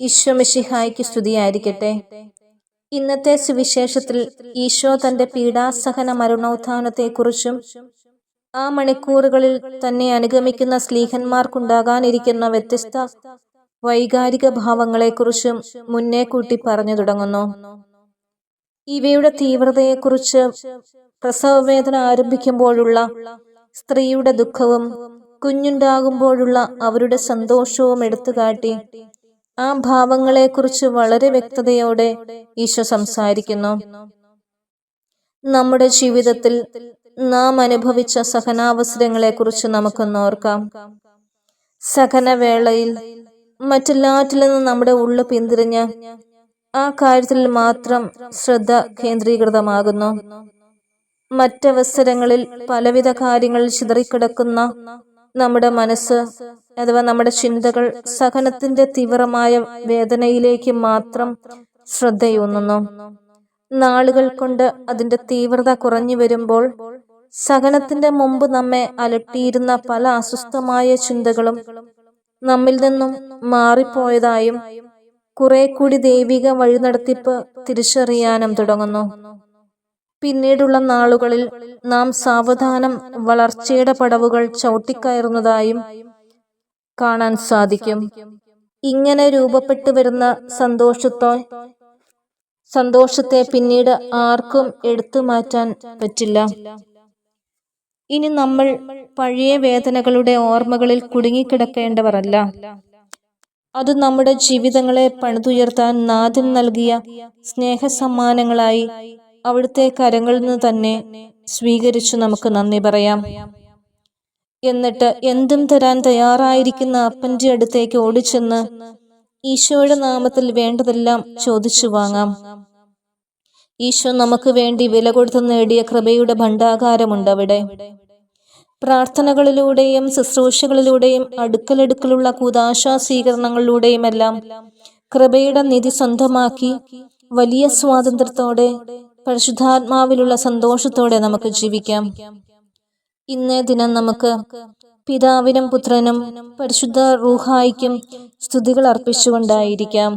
ഈശോമിഷിഹായ്ക്ക് സ്തുതിയായിരിക്കട്ടെ. ഇന്നത്തെ സുവിശേഷത്തിൽ ഈശോ തന്റെ പീഡാസഹന മരണോത്ഥാനത്തെക്കുറിച്ചും ആ മണിക്കൂറുകളിൽ തന്നെ അനുഗമിക്കുന്ന സ്ലീഹന്മാർക്കുണ്ടാകാനിരിക്കുന്ന വ്യത്യസ്ത വൈകാരിക ഭാവങ്ങളെക്കുറിച്ചും മുന്നേ കൂട്ടി പറഞ്ഞു തുടങ്ങുന്നു. ഇവയുടെ തീവ്രതയെക്കുറിച്ച് പ്രസവവേദന ആരംഭിക്കുമ്പോഴുള്ള സ്ത്രീയുടെ ദുഃഖവും കുഞ്ഞുണ്ടാകുമ്പോഴുള്ള അവരുടെ സന്തോഷവും എടുത്തുകാട്ടി ആ ഭാവങ്ങളെക്കുറിച്ച് വളരെ വ്യക്തതയോടെ ഈശോ സംസാരിക്കുന്നു. നമ്മുടെ ജീവിതത്തിൽ നാം അനുഭവിച്ച സഹനാവസരങ്ങളെക്കുറിച്ച് നമുക്കൊന്ന് ഓർക്കാം. സഹനവേളയിൽ മറ്റെല്ലാറ്റിൽ നിന്ന് നമ്മുടെ ഉള്ളു പിന്തിരിഞ്ഞ് ആ കാര്യത്തിൽ മാത്രം ശ്രദ്ധ കേന്ദ്രീകൃതമാകുന്നു. മറ്റവസരങ്ങളിൽ പലവിധ കാര്യങ്ങളിൽ ചിതറിക്കിടക്കുന്ന നമ്മുടെ മനസ്സ് അഥവാ നമ്മുടെ ചിന്തകൾ സഹനത്തിന്റെ തീവ്രമായ വേദനയിലേക്ക് മാത്രം ശ്രദ്ധയൂന്നുന്നു. നാളുകൾ കൊണ്ട് അതിന്റെ തീവ്രത കുറഞ്ഞു വരുമ്പോൾ സഹനത്തിന്റെ മുമ്പ് നമ്മെ അലട്ടിയിരുന്ന പല അസ്വസ്ഥമായ ചിന്തകളും നമ്മിൽ നിന്നും മാറിപ്പോയതായും കുറെ കൂടി ദൈവിക വഴിനടത്തിപ്പ് തിരിച്ചറിയാനും തുടങ്ങുന്നു. പിന്നീടുള്ള നാളുകളിൽ നാം സാവധാനം വളർച്ചയുടെ പടവുകൾ ചവിട്ടിക്കയറുന്നതായും കാണാൻ സാധിക്കും. ഇങ്ങനെ രൂപപ്പെട്ടു വരുന്ന സന്തോഷത്തോ സന്തോഷത്തെ പിന്നീട് ആർക്കും എടുത്തു മാറ്റാൻ പറ്റില്ല. ഇനി നമ്മൾ പഴയ വേദനകളുടെ ഓർമ്മകളിൽ കുടുങ്ങിക്കിടക്കേണ്ടവരല്ല. അത് നമ്മുടെ ജീവിതങ്ങളെ പണിതുയർത്താൻ നാഥൻ നൽകിയ സ്നേഹസമ്മാനങ്ങളായി അവിടുത്തെ കരങ്ങളിൽ നിന്ന് തന്നെ സ്വീകരിച്ചു നമുക്ക് നന്ദി പറയാം. എന്നിട്ട് എന്തും തരാൻ തയ്യാറായിരിക്കുന്ന അപ്പന്റെ അടുത്തേക്ക് ഓടിച്ചെന്ന് ഈശോയുടെ നാമത്തിൽ വേണ്ടതെല്ലാം ചോദിച്ചു വാങ്ങാം. ഈശോ നമുക്ക് വേണ്ടി വില കൊടുത്ത് നേടിയ കൃപയുടെ ഭണ്ഡാകാരമുണ്ട് അവിടെ. പ്രാർത്ഥനകളിലൂടെയും ശുശ്രൂഷകളിലൂടെയും അടുക്കലടുക്കലുള്ള കൂതാശാസ്വീകരണങ്ങളിലൂടെയുമെല്ലാം കൃപയുടെ നിധി സ്വന്തമാക്കി വലിയ സ്വാതന്ത്ര്യത്തോടെ പരിശുദ്ധാത്മാവിലുള്ള സന്തോഷത്തോടെ നമുക്ക് ജീവിക്കാം. ഇന്നേ ദിനം നമുക്ക് പിതാവിനും പുത്രനും പരിശുദ്ധ റൂഹായിക്കും സ്തുതികൾ അർപ്പിച്ചുകൊണ്ടായിരിക്കാം.